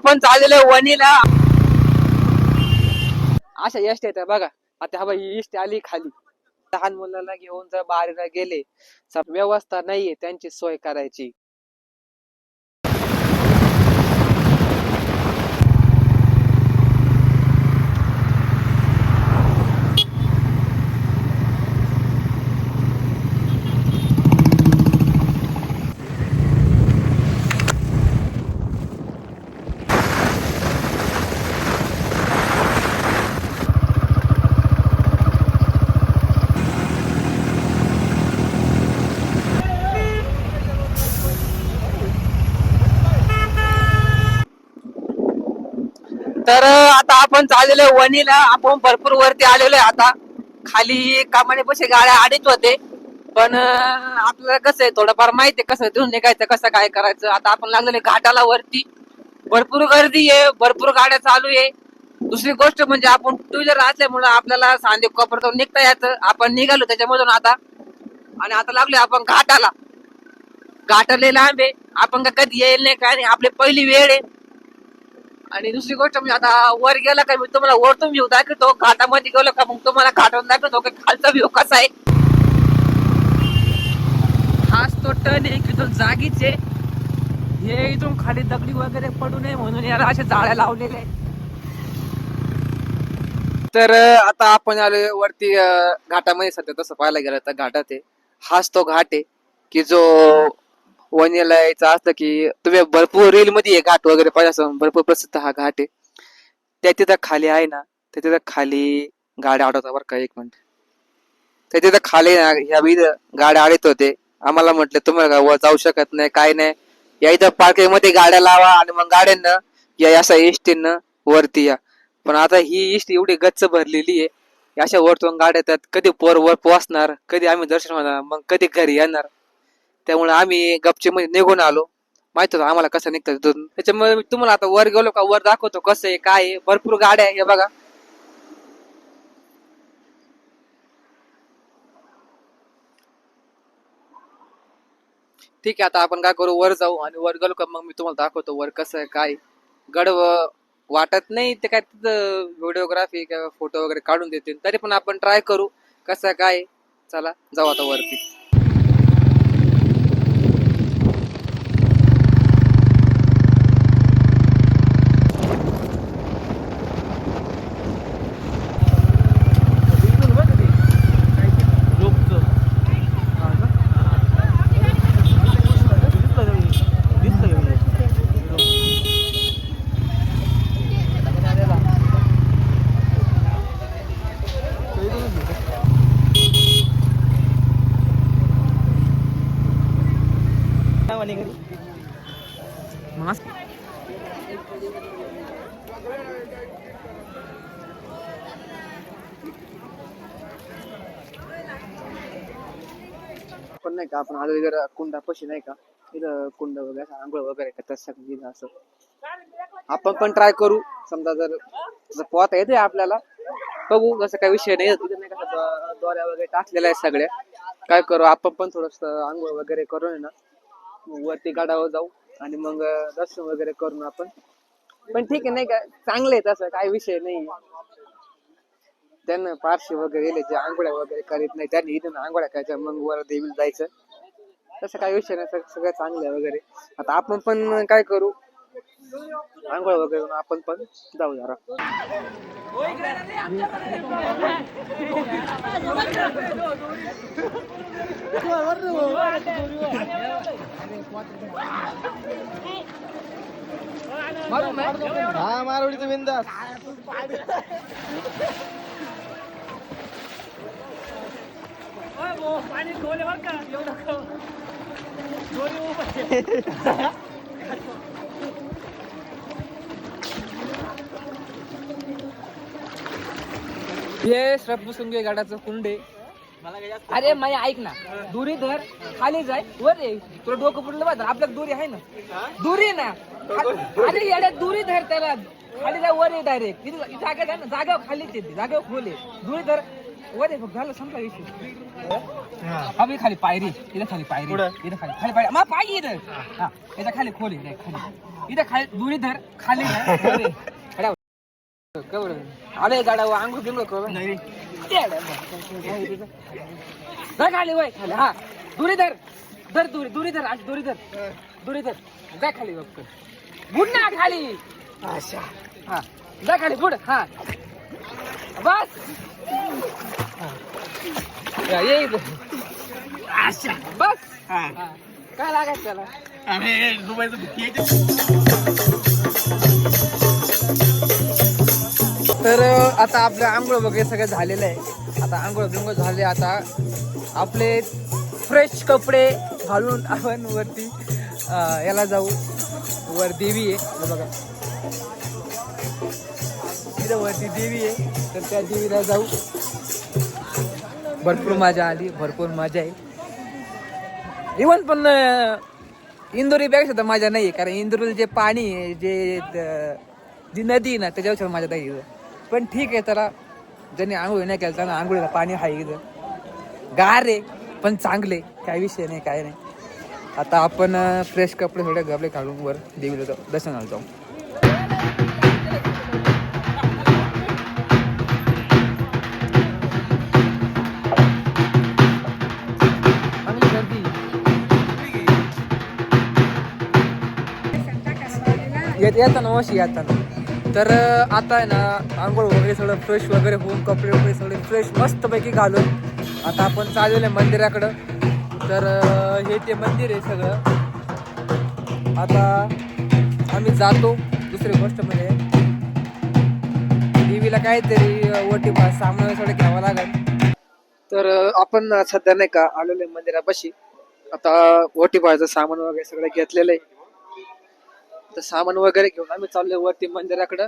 आपण चाललेलो वणीला. अशा यष्ट येत बघा. आता हा इष्ट आली खाली. लहान मुलाला घेऊन जर बारीला गेले व्यवस्था नाहीये त्यांची सोय करायची. तर आता आपण चाललेलो आहे वणीला. आपण भरपूर वरती आलेलो आहे आता. खाली कामाने पैसे गाड्या आडीच होते. पण आपल्याला कसं आहे थोडंफार माहिती आहे कसं तिथून निघायचं कसं काय करायचं. आता आपण लागलेलो घाटाला वरती. भरपूर गर्दी आहे भरपूर गाड्या चालू आहे. दुसरी गोष्ट म्हणजे आपण टू व्हीलर असल्यामुळे आपल्याला सांदे कोपरतून निघता यायचं. आपण निघालो त्याच्यामधून आता. आणि आता लागलोय आपण घाटाला. घाटाले लांब आहे. आपण का कधी येईल नाही काय नाही. आपली पहिली वेळ आहे. आणि दुसरी गोष्ट म्हणजे आता वर गेला का मी तुम्हाला वरतून व्ह्यू दाखवतो. घाटामध्ये गेलो का मग तुम्हाला घाटावरून दाखवतो की खालचा व्ह्यू कसा आहे. हाच तो टन आहे की तो जागीच आहे. हे इथून खाली दगडी वगैरे पडू नये म्हणून याला अशा जाळ्या लावलेले तर आता आपण आलो वरती घाटामध्ये. सध्या तसं पाहायला गेलं तर घाटात आहे. हाच तो घाट आहे की जो वणीला यायचं असतं की तुम्ही भरपूर रील मध्ये घाट वगैरे पाहिजे असं भरपूर प्रसिद्ध हा घाट आहे. त्या तिथं खाली आहे ना त्या तिथं खाली गाड्या आडवता बरं का एक मिनिट त्या तिथं खाली ना ह्या विध गाड्या आडत होते. आम्हाला म्हटलं तुम्हाला का वर जाऊ शकत नाही काय नाही. या इथं पार्किंगमध्ये गाड्या लावा आणि मग गाड्यांना या अशा इष्टीनं वरती या. पण आता ही इष्ट एवढी गच्च भरलेली आहे. अशा वरतून गाड्या येतात. कधी पोर वर पोहोचणार कधी आम्ही दर्शन होणार मग कधी घरी येणार. त्यामुळे आम्ही गपचे म्हणजे मध्ये निघून आलो. माहीत होतं आम्हाला कसं निघतं तिथून त्याच्यामुळे मी तुम्हाला आता वर गेलो का वर दाखवतो कसं आहे काय आहे. भरपूर गाड्या आहे हे बघा. ठीक आहे आता आपण काय करू? वर जाऊ आणि वर गेलो का मग मी तुम्हाला दाखवतो वर कसं आहे काय गडव वाटत नाही ते काय तिथं व्हिडिओग्राफी किंवा फोटो वगैरे काढून देतील. तरी पण आपण ट्राय करू कसं काय चला जाऊ आता वरती. पण नाही का? आपण आलो जर कुंडा पशी नाही का? इथं कुंड वगैरे आंघोळ वगैरे करतात सगळी असं. आपण पण ट्राय करू. समजा जर पोहता येते आपल्याला बघू जसं काही विषय नाही. तिथे नाही का दोऱ्या वगैरे टाकलेल्या आहेत सगळ्या. काय करू? आपण पण थोडस आंघोळ वगैरे करून आहे ना वरती गाडावर जाऊ आणि मग दर्शन वगैरे करून आपण. पण ठीक आहे नाही का? चांगलं आहे तसं काही विषय नाही. त्यांना पारशी वगैरे गेले जे आंघोळ्या वगैरे करीत नाही त्यांनी इथून आंघोळ्या करायच्या मग वर देवीला जायचं. तसं काही विषय नाही सग- सगळं चांगलं आहे वगैरे. आता आपण पण काय करू? आंघोळ वगैरे करून आपण पण जाऊ जरा. हा मारवडीचं बिंदास हे श्रद्धासुंगे गाडाचं कुंड. अरे माय ऐक ना. दुरी धर खाली जाय वर ये. तुला डोकं पडलं बघ आपल्याला दुरी आहे ना. दुरी ना. अरे येड्या दुरी धर त्याला. खाली जाय वर ये डायरेक्ट जागा आहे ना. जागा खालीच येते. जागा खोल. आहे दुरी धर. वर आहे बघ झालं संपला विषय. हा. मी खाली पायरी. इथं खाली पायरी. इथं खाली. खाली पायरी. मग पायरी इथं. हा. इथं खाली खोली. खाली. इथं खाली दुरी धर. खाली. अरे, गाडा अंघोळ बिंगोळ करू. जा खाली वय खाली. हा. दुरी धर धर दुरी दुरी धर आज दुरी धर दुरी धर जा खाली बघ बुड ना खाली. अच्छा. हा. जा खाली बुड. हा. बस. या. अच्छा. बस. हा. काय लागायचं त्याला? तर आता आपलं आंघोळ वगैरे सगळं झालेलं आहे. आता आंघोळ बिंगोळ झाले आता आपले फ्रेश कपडे घालून आपण वरती याला जाऊ. वर देवी आहे. बघा. तिथं वरती देवी आहे. तर त्या देवीला जाऊ. भरपूर मजा आली भरपूर मजा आहे इवन पण इंदोरीपेक्षा तर मजा नाही कारण इंदोरीला जे पाणी आहे जे जी नदी आहे ना त्याच्यापेक्षा मजा नाही पण ठीक आहे त्याला ज्यांनी आंघोळ नाही केलं त्यांना आंघोळीला पाणी आहे इथं. गार आहे पण चांगले काही विषय नाही काय नाही. आता आपण फ्रेश कपडे थोडे गबले काढून वर देवीला जाऊ दर्शनाला जाऊ. येत येताना वशी येताना. तर आता आहे ना आंघोळ वगैरे सगळं फ्रेश वगैरे होऊन कपडे वगैरे सगळे फ्रेश मस्तपैकी घालून आता आपण चाललेलं आहे मंदिराकडं. तर हे ते मंदिर आहे सगळं. आता आम्ही जातो दुसरी गोष्ट म्हणजे देवीला काहीतरी ओटी पा सामान थोडं घ्यावं लागेल. तर आपण सध्या नाही का आलेलो आहे मंदिरापाशी. आता ओटी पाहायचं सामान वगैरे सगळं घेतलेलं आहे. तर सामान वगैरे घेऊन आम्ही चाललो वरती मंदिराकडं.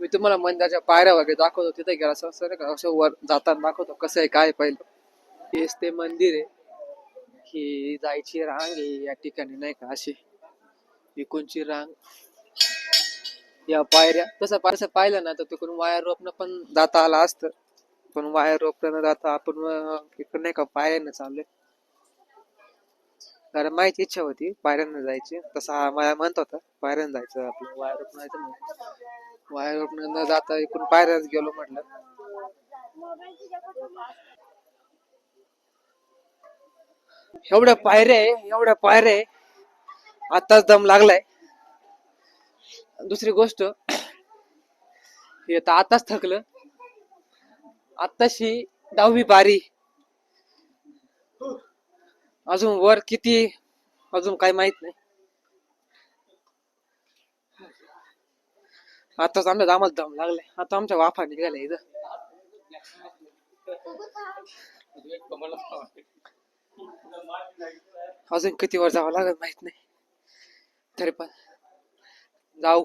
मी तुम्हाला मंदिराच्या पायऱ्या वगैरे दाखवतो तिथे गेला असं असं वर जाताना दाखवतो कसं आहे काय पाहिलं पहिलं. हेच ते मंदिर आहे. ही जायची रांग आहे या ठिकाणी नाही का अशी. इकूनची रांग. या पायऱ्या तसं तसं पाहिलं ना तर तिकडून वायर रोपणं पण जाता आला असतं. पण वायर रोपणं न जाता आपण इकडे इकडं नाही का पायऱ्यानं चाललोय. कारण माहिती इच्छा होती पायऱ्यांना जायची. तसा मला म्हणत होता पायऱ्यानं जायचं आपलं. वायर रोपणायचं वायर रोपणं न जाता इकडून पायऱ्याच गेलो म्हटलं. एवढ्या पायऱ्या आहे एवढ्या पायऱ्या आहे. आताच दम लागलाय. दुसरी गोष्ट हे आता आताच थकलं. आताशी दहावी पारी अजून वर किती अजून काय माहीत नाही. आताच आमच्या आम्हाला दम लागलाय. आता आमच्या वाफा निघाल्या इथं. अजून किती वर जावं लागत माहीत नाही. तरी पण जाऊ.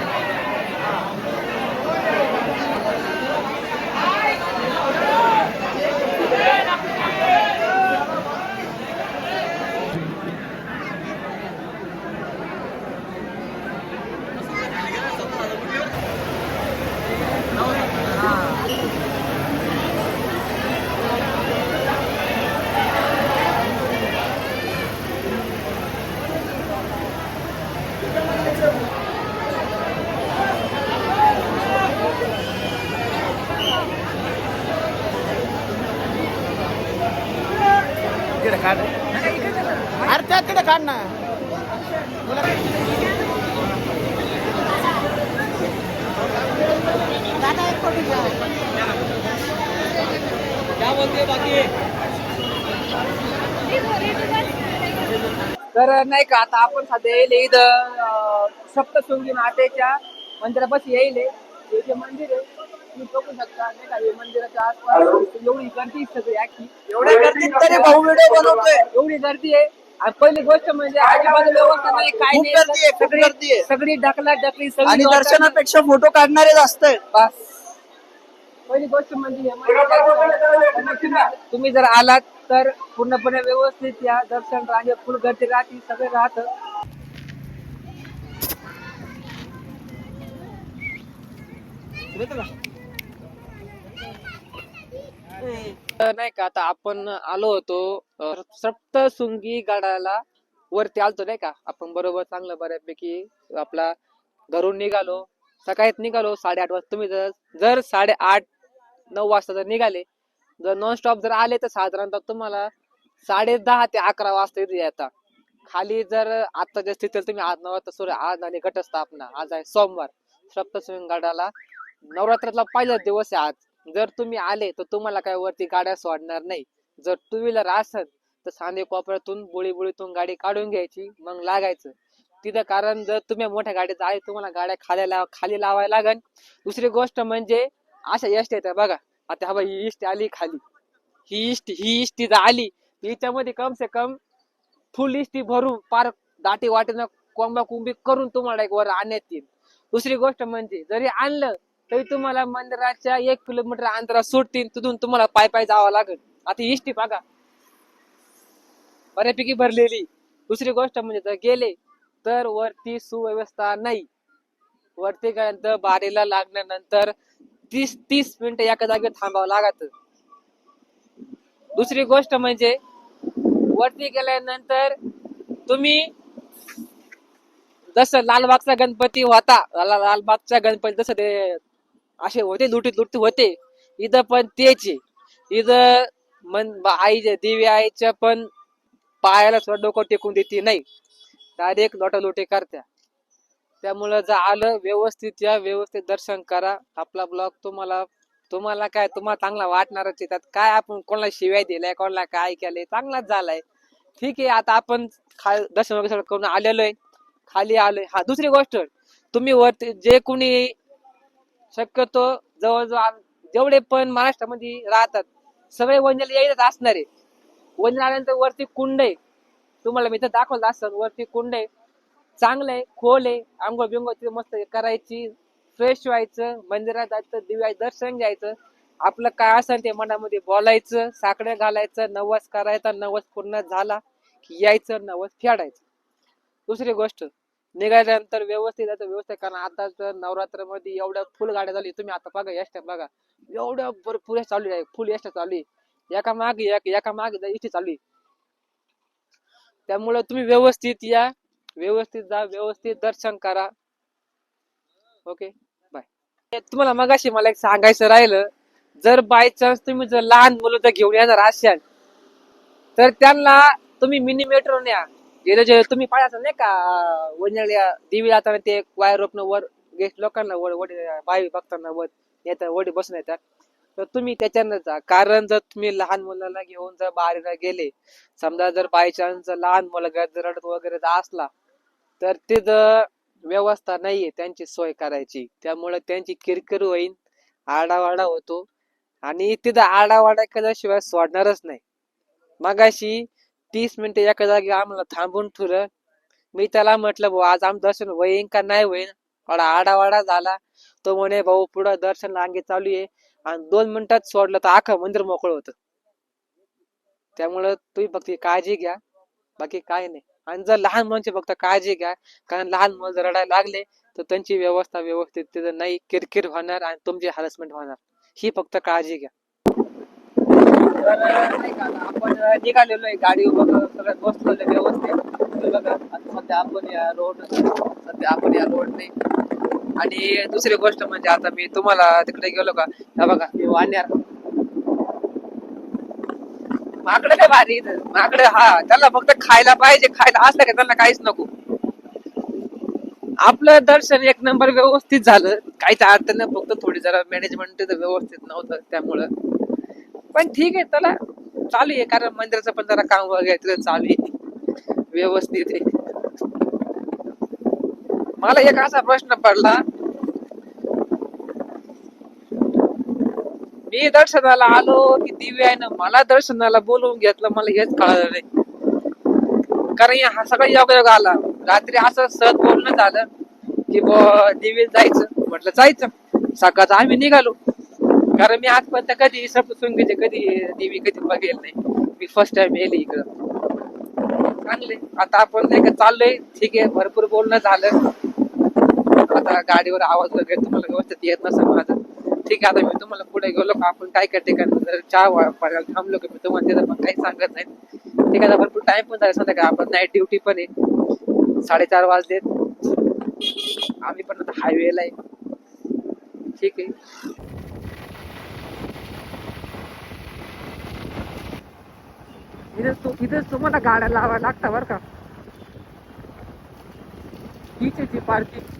अरे त्याकडे काढ ना दादा एक फोटो घ्या तर नाही का आता आपण सध्या येईल इथं सप्तशृंगी मातेच्या मंदिरापाशी येईल हे. जे मंदिर आहे तुम्ही बघू शकता नाही का हे मंदिराच्या आसपास एवढी गर्दी आहे सगळी अख्खी एवढ्या गर्दीत तरी भाऊ व्हिडिओ बनवतोय. एवढी गर्दी आहे. आणि पहिली गोष्ट म्हणजे आजूबाजूला व्यवस्था नाही काय खूप गर्दी आहे, खूप गर्दी आहे. सगळी डकला डकली सगळी आणि दर्शनापेक्षा फोटो काढणारे जास्त आहेत बस. पहिली गोष्ट म्हणजे तुम्ही- जर आलात तर पूर्णपणे व्यवस्थित या दर्शन रांगे फुल गर्दी राहते सगळे राहतं. तर नाही का आता आपण आलो होतो सप्तशृंगी गडाला वरती आलतो नाही का? आपण बरोबर चांगलं बऱ्यापैकी आपला घरून निघालो सकाळीच निघालो साडेआठ वाजता. तुम्ही जर जर साडेआठ नऊ वाजता जर निघाले जर नॉन स्टॉप जर आले तर साधारणतः तुम्हाला साडे दहा ते अकरा वाजता इथे येता. खाली जर आताच्या स्थितीला तुम्ही आज नऊ वाजता सूर्य आज आणि घटस्थापना आज आहे सोमवार. सप्तशृंगी गडाला नवरात्रातला पहिला दिवस आहे आज. जर तुम्ही आले तर तुम्हाला काय वरती गाड्या सोडणार नाही. जर टू व्हीलर असेल तर सांदे कोपऱ्यातून बुळी बुळीतून गाडी काढून घ्यायची मग लागायचं. तिथं कारण जर तुम्ही मोठ्या गाडीत आहे तुम्हाला गाड्या खाली लाव खाली लावायला लागन. दुसरी गोष्ट म्हणजे अशा एसटी येतात बघा. आता हा ही इष्टी आली खाली. ही इष्टी ही इष्टी जर आली हिच्यामध्ये कम से कम फुल इष्टी भरून पार दाटी वाटेनं कोंबा कुंबी करून तुम्हाला एक वर आणण्यात येईल. दुसरी गोष्ट म्हणजे जरी आणलं तरी तुम्हाला मंदिराच्या एक किलोमीटर अंतरात सुटतील तिथून तुम्हाला पाय पाय जावं लागेल. आता इष्टी बघा. बऱ्यापैकी भरलेली. दुसरी गोष्ट म्हणजे जर गेले तर वरती सुव्यवस्था नाही. वरती गेल्यानंतर बारीला लागल्यानंतर तीस तीस मिनिटं एका जागेवर थांबावं लागत. दुसरी गोष्ट म्हणजे वरती गेल्यानंतर तुम्ही जसं लालबागचा गणपती होता लालबागचा गणपती जसं ते असे होते लुटीत लुटीत होते इथं पण तेच इथं मन आईच्या देवी आईच्या पण पायाला सुद्धा डोकं टेकून देते नाही. डायरेक्ट लोटालोटी करत्या. त्यामुळं जर आलं व्यवस्थित या व्यवस्थित दर्शन करा. आपला ब्लॉग तुम्हाला तुम्हाला काय तुम्हाला चांगला वाटणारच आहे. त्यात काय आपण कोणाला शिवाय दिलाय कोणाला काय केलंय चांगलाच झालाय. ठीक आहे आता आपण खा दर्शन वगैरे करून आलेलो आहे. खाली आलोय. हा दुसरी गोष्ट तुम्ही वरती जे कोणी शक्यतो जवळजवळ जेवढे पण महाराष्ट्रामध्ये राहतात सगळे वंजल येतच असणार आहे. वंजल आल्यानंतर वरती कुंड आहे. तुम्हाला मी तर दाखवलं असं वरती कुंड आहे. चांगलं आहे खोल आहे आंघोळ बिंगोळ तिथे मस्त करायची फ्रेश व्हायचं मंदिरात जायचं दिव्या दर्शन घ्यायचं. आपलं काय असेल ते मनामध्ये बोलायचं साकडे घालायचं नवस करायचा नवस पूर्ण झाला की यायचं नवस फेडायचं. दुसरी गोष्ट निघाल्यानंतर व्यवस्थित जायचं व्यवस्थित कारण आता नवरात्रामध्ये एवढ्या फुल गाड्या झाली तुम्ही आता बघा एसट्या बघा. एवढ्या भरपूर चालू आहे फुल एसट्या चालू आहे. एका मागे एक एका मागे इथे चालू आहे. त्यामुळे तुम्ही व्यवस्थित या. व्यवस्थित जा व्यवस्थित दर्शन करा. ओके बाय तुम्हाला मगाशी मला एक सांगायचं राहिलं. जर बाय चान्स तुम्ही जर लहान मुलं जर घेऊन येणार असाल तर त्यांना तुम्ही मिनी मेट्रो न्या. गेले जे तुम्ही पाहिजे नाही का वंजळ्या देवी जाताना ते वायर रोपणं वर गेस्ट लोकांना वर वडी बाई बघताना वर येतात वडी बसून येतात. तर तुम्ही त्याच्यानं जा. कारण जर तुम्ही लहान मुलाला घेऊन जर बाहेर गेले समजा जर बाय चान्स लहान मुलगा जर रडत वगैरे जर असला तर तिथं व्यवस्था नाहीये त्यांची सोय करायची. त्यामुळे त्यांची किरकिर होईल आडावाडा होतो. आणि तिथं आडावाडा केल्याशिवाय सोडणारच नाही. मगाशी तीस मिनिटं एका जागी आम्हाला थांबून ठेवलं. मी त्याला म्हटलं भाऊ आज आम दर्शन होईन का नाही होईन? थोडा आडावाडा झाला. तो म्हणे भाऊ पुढं दर्शन लांगे चालू आहे. आणि दोन मिनिटात सोडलं तर आखं मंदिर मोकळं होतं. त्यामुळं तुम्ही फक्त काळजी घ्या. बाकी काय नाही. आणि जर लहान मुलांची फक्त काळजी घ्या कारण लहान मुलं जर रडायला लागले तर त्यांची व्यवस्था व्यवस्थित तिथं नाही किरकिर होणार आणि तुमची हॅरसमेंट होणार. ही फक्त काळजी घ्या. नाही का आपण निघालेलो आहे गाडी वगैरे सगळ्यात बसलो व्यवस्थित. बघा सध्या आपण या रोड सध्या आपण या रोडने आणि दुसरी गोष्ट म्हणजे आता मी तुम्हाला तिकडे गेलो का बघा वाण्यार. माकडं काय भारी माकड माकडं हा त्याला फक्त खायला पाहिजे खायला असलं का त्यांना काहीच नको. आपलं दर्शन एक नंबर व्यवस्थित झालं. काहीच अडचण नाही फक्त थोडी जरा मॅनेजमेंट व्यवस्थित नव्हतं त्यामुळं. पण ठीक आहे चला. चालू आहे कारण मंदिराचं पण जरा काम वगैरे चालू आहे. व्यवस्थित आहे. मला एक असा प्रश्न पडला. मी दर्शनाला आलो की दिव्यानं मला दर्शनाला बोलवून घेतलं मला हेच कळलं नाही. कारण हा सगळा योग योग आला. रात्री असं सहज बोलणं झालं की ब दिवे जायचं. म्हटलं जायचं. सकाळचं आम्ही निघालो. कारण मी आजपर्यंत कधी सप्तशृंगीचे कधी देवी कधी बघेल नाही. मी फर्स्ट टाइम येईल इकडं. चांगले. आता आपण नाही का चाललोय. ठीक आहे भरपूर बोलणं झालं. आता गाडीवर आवाज वगैरे तुम्हाला व्यवस्थित येत नसेल माझा. ठीक आहे आता मी तुम्हाला पुढे गेलो का? आपण काय करते ठिकाणी जर चहा थांबलो की मी तुम्हाला तिथं पण काही सांगत नाही. ठीक आहे भरपूर टाइम पण झाला. सांगा आपण नाईट ड्युटी पण आहे. साडेचार वाजलेत आम्ही पण आता हायवेला आहे. ठीक आहे. इथेच तू इथेच तुम्हाला गाड्या लावा लागता बरं का. हीच पार्किंग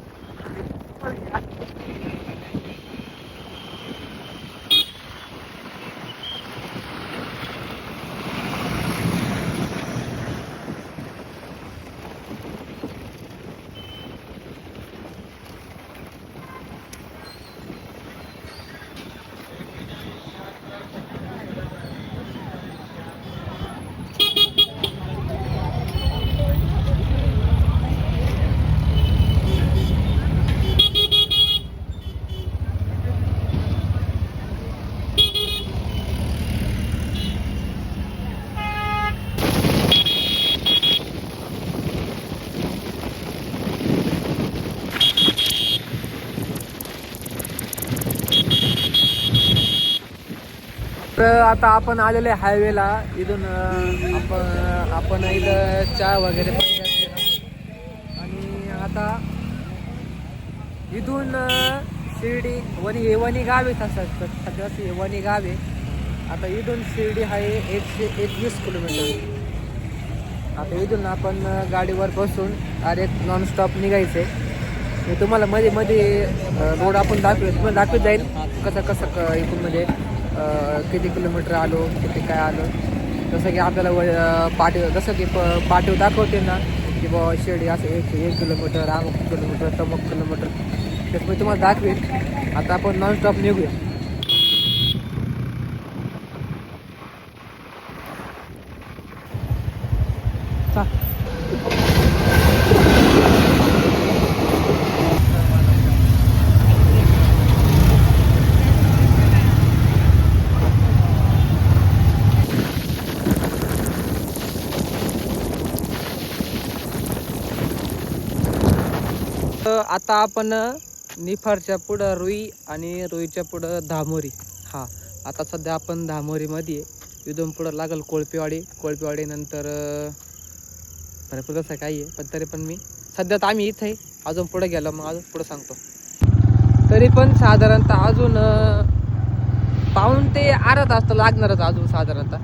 तर आता आपण आलेले हायवेला. इथून आपण आपण इथं चहा वगैरे पण घेतलेला. आणि आता इथून शिर्डी वणी येवणी गाव आहे तसं सगळंच येवणी गाव आहे. आता इथून शिर्डी आहे एकशे एकवीस किलोमीटर. आता इथून आपण गाडीवर बसून डायरेक्ट नॉनस्टॉप निघायचे मी तुम्हाला मध्ये मध्ये रोड आपण दाखवू तुम्हाला दाखवत जाईल. कसं कसं क इथून म्हणजे किती किलोमीटर आलो किती काय आलो. जसं की आपल्याला व- अं, जसं की प- पाटीव दाखवते ना की बा शिर्डी असं एक एक किलोमीटर अमुक किलोमीटर तमुक किलोमीटर. तेच मी तुम्हाला दाखवेन. आता आपण नॉनस्टॉप निघूया. आता आपण निफारच्या पुढं रुई आणि रुईच्या पुढं धामोरी. हा आता सध्या आपण धामोरीमध्ये इथून पुढं लागल कोळपेवाडी. कोळपेवाडी नंतर भरपूर कसं काही आहे पण तरी पण मी सध्या तर आम्ही इथे आहे. अजून पुढं गेलो मग अजून पुढं सांगतो. तरी पण साधारणतः अजून पाहून ते अर्धा तास तर लागणारच अजून साधारणतः.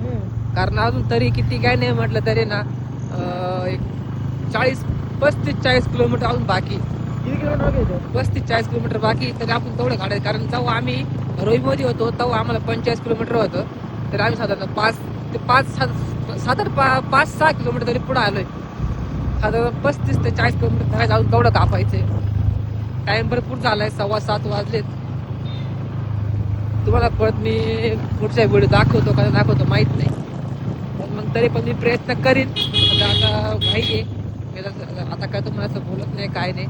कारण अजून तरी किती काय नाही म्हटलं तरी ना एक चाळीस पस्तीस चाळीस किलोमीटर अजून बाकी पस्तीस चाळीस किलोमीटर बाकी तरी आपण तेवढं काढायचं कारण जेव्हा आम्ही रोईमध्ये होतो तेव्हा आम्हाला पंचेचाळीस किलोमीटर होतं. तर आम्ही साधारण पाच ते पाच सात साधारण पा पाच सहा किलोमीटर तरी पुढे आलोय. साधारण पस्तीस ते चाळीस किलोमीटर धरायचं अजून तेवढं कापायचंय. टाइम भरपूर झालाय सव्वा सात वाजलेत. तुम्हाला परत मी पुढच्या व्हिडिओ दाखवतो का दाखवतो माहीत नाही. पण मग तरी पण मी प्रयत्न करीन. आता आता माहिती आहे आता काय तुम्हाला असं बोलत नाही काय नाही.